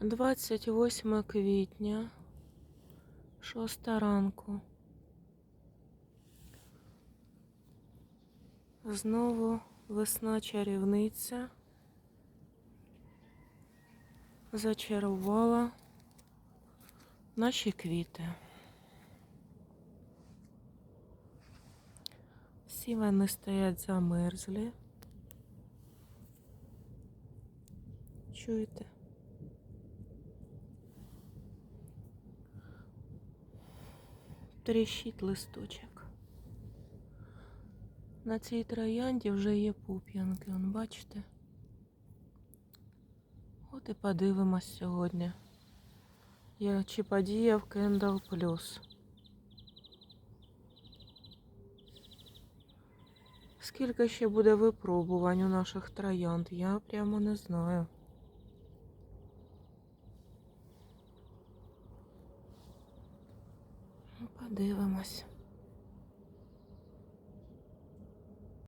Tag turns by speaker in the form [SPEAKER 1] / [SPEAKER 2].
[SPEAKER 1] 28 квітня, 6 ранку. Знову весна чарівниця зачарувала наші квіти. Всі вони стоять замерзлі. Чуєте? Тріщить листочок. На цій троянді вже є пуп'янки, он бачите? От і подивимось сьогодні. Я чи подіяв Кендал Плюс. Скільки ще буде випробувань у наших троянд, я прямо не знаю. Подивимось.